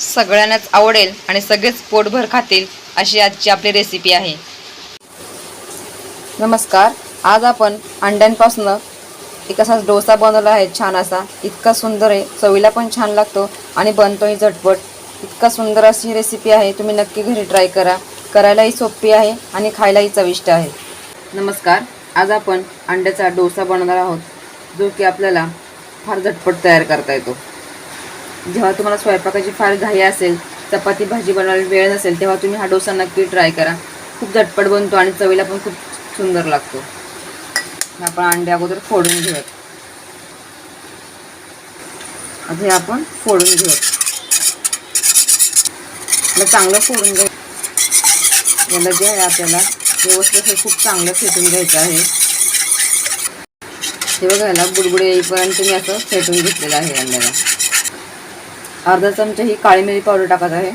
सगळ्यांनाच आवडेल आणि सगळेच पोटभर खातील अशी आजची आपली रेसिपी आहे. नमस्कार आज आपण अंड्यांपासून एक असा डोसा बनवला आहे छान असा. इतका सुंदर आहे चवीला पण छान लागतो आणि बनतोही झटपट. इतका सुंदर अशी रेसिपी आहे तुम्ही नक्की घरी ट्राय करा. करायलाही सोपी आहे आणि खायलाही चविष्ट आहे. नमस्कार आज आपण अंड्याचा डोसा बनवणार आहोत जो की आपल्याला फार झटपट तयार करता येतो. जेव्हा तुम्हाला स्वयंपाकाची फार घाई असेल चपाती भाजी बनवायला वेळ नसेल तेव्हा तुम्ही हा डोसा नक्की ट्राय करा. खूप झटपट बनतो आणि चवीला पण खूप सुंदर लागतो. आपण अंडे अगोदर फोडून घेऊयात. आता हे आपण फोडून घेऊयात. चांगलं फोडून घ्या याला जे आहे आपल्याला व्यवस्थित हे खूप चांगलं फेटून घ्यायचं आहे. हे बघायला बुडबुडे येईपर्यंत मी असं फेटून घेतलेलं आहे अंड्याला. अर्धा चमचा ही काळी मिरी पावडर टाकत आहे.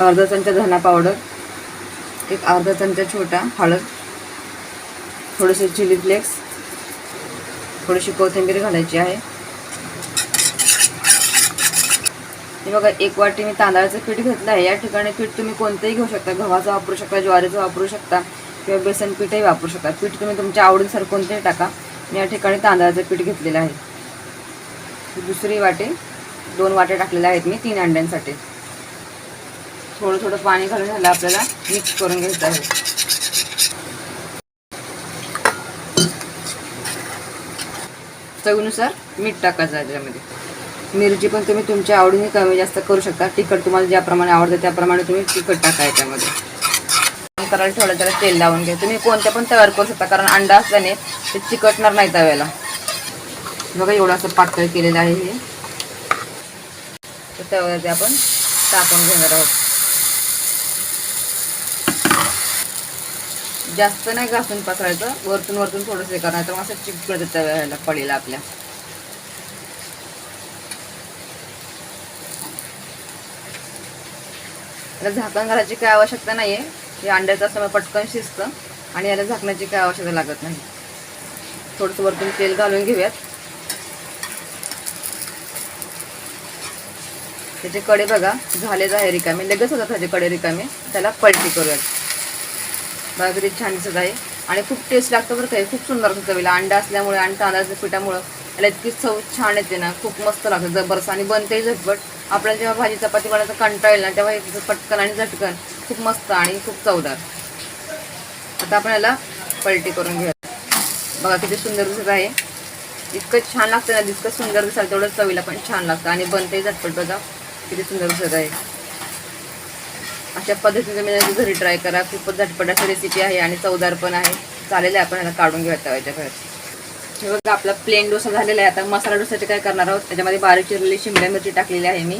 अर्धा चमचा धना पावडर एक अर्धा चमचा छोटा हळद थोडेसे चिली फ्लेक्स थोडीशी कोथिंबीर घालायची आहे. हे बघा एक वाटी मी तांदळाचं पीठ घेतलं आहे. या ठिकाणी पीठ तुम्ही कोणतंही घेऊ शकता. गव्हाचं वापरू शकता ज्वारीचं वापरू शकता किंवा बेसन पीठही वापरू शकता. पीठ तुम्ही तुमच्या आवडीनुसार कोणतेही टाका. मी या ठिकाणी तांदळाचं पीठ घेतलेलं आहे. दुसरी वाटी दोन वाट्या टाकलेल्या आहेत मी तीन अंड्यांसाठी. थोडं थोडं पाणी घालून झालं आपल्याला मिक्स करून घ्यायचं आहे. चवीनुसार मीठ टाकायचं आहे त्याच्यामध्ये. मिरची पण तुम्ही तुमच्या आवडीने कमी जास्त करू शकता. तिखट तुम्हाला ज्याप्रमाणे आवडतं त्याप्रमाणे तुम्ही तिखट टाका याच्यामध्ये. करायला थोडं त्याला तेल लावून घ्या. तुम्ही कोणत्या पण तयार करू शकता कारण अंडा असल्याने ते चिकटणार नाही तव्याला. बघा एवढं असं पातळ केलेलं आहे हे. तर त्यावरती आपण टाकून घेणार आहोत. जास्त नाही घासून पसरायचं वरतून वरतून थोडंसं हे करणार तर मग असं चिकटत तव्याला पडीला आपल्या. याला झाकण घालायची काय आवश्यकता नाही आहे हे अंड्याचं असं पटकन शिजतं आणि याला झाकण्याची काय आवश्यकता लागत नाही. थोडंसं वरतून तेल घालून घेऊयात. त्याचे कडे बघा झालेच आहे रिकामे. लगेच होतात त्याचे कडे रिकामे. त्याला पलटी करूयात. बघा किती छान दिसत आहे. आणि खूप टेस्ट लागतं बरं काय खूप सुंदर असतं चवीला. अंडा असल्यामुळे आणि तांदळाच्या पिठामुळं याला इतकी चव छान येते ना. खूप मस्त लागतं. जबरस आणि बनतेही झटपट. आपल्याला जेव्हा भाजी चपाती बनायचा कंटाळ येईल ना तेव्हा हे पटकन आणि झटकन खूप मस्त आणि खूप चवदार. आता आपण याला पलटी करून घेऊया बघा किती सुंदर दिसत आहे. इतकं छान लागतं ना. जितकं सुंदर दिसाल तेवढं चवीला पण छान लागतं. आणि बनतंही झटपट बघा. किती सुंदर दिसत आहे. अशा पद्धतीने मी घरी ट्राय करा. खूपच झटपट अशी रेसिपी आहे आणि चवदार पण आहे. चालेल आहे आपण ह्याला काढून घेऊया तव्याच्या घरात. हे बघा आपला प्लेन डोसा झालेला आहे. आता मसाला डोसाचे काय करणार आहोत? त्याच्यामध्ये बारीक चिरलेली शिमला मिरची टाकलेली आहे मी.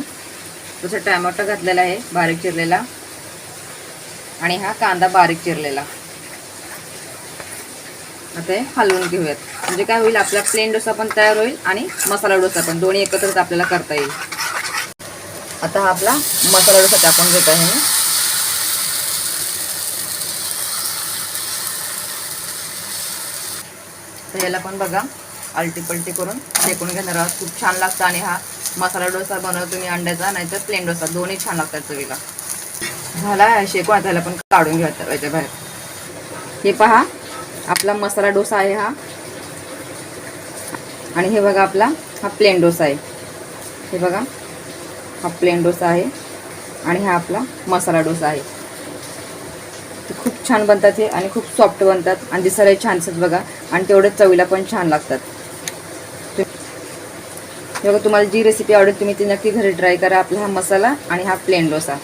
तसं टॅमॅटो घातलेला आहे बारीक चिरलेला. आणि हा कांदा बारीक चिरलेला. आता हे हलवून घेऊयात. म्हणजे काय होईल आपला प्लेन डोसा पण तयार होईल आणि मसाला डोसा पण. दोन्ही एकत्रच आपल्याला करता येईल. आता हा आपला मसाला डोसा टाकून घेत आहे मी. तर याला पण बघा आलटी पलटी करून शेकून घेणार आहोत. खूप छान लागतं आणि हा मसाला डोसा बनवतो तुम्ही अंड्याचा नाहीतर प्लेन डोसा. दोन्ही छान लागतात चवीला झाला आहे शेकून आता पण काढून घ्यायचं याच्या बाहेर. हे पहा आपला मसाला डोसा आहे हा. आणि हे बघा आपला हा प्लेन डोसा आहे. हे बघा. हा प्लेन डोसा आहे आणि हा आपला मसाला डोसा आहे. ते खूप छान बनतात हे आणि खूप सॉफ्ट बनतात आणि दिसायला छान असतात बघा. आणि तेवढे चवीला पण छान लागतात. बघा तुम्हाला जी रेसिपी आवडेल तुम्ही ती नक्की घरी ट्राय करा. आपला हा मसाला आणि हा प्लेन डोसा.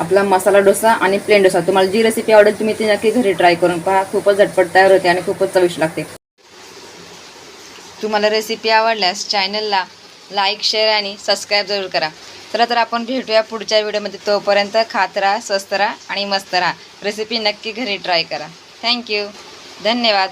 आपला मसाला डोसा आणि प्लेन डोसा. तुम्हाला जी रेसिपी आवडेल तुम्ही ती नक्की घरी ट्राय करून पहा. खूपच झटपट तयार होते आणि खूपच चविष्ट लागते. तुम्हाला रेसिपी आवडल्यास चॅनलला लाईक शेअर आणि सबस्क्राईब जरूर करा. चला तर आपण भेटूया पुढच्या व्हिडिओमध्ये. तोपर्यंत खात राहा स्वस्त राहा आणि मस्त राहा. रेसिपी नक्की घरी ट्राय करा. थँक्यू धन्यवाद.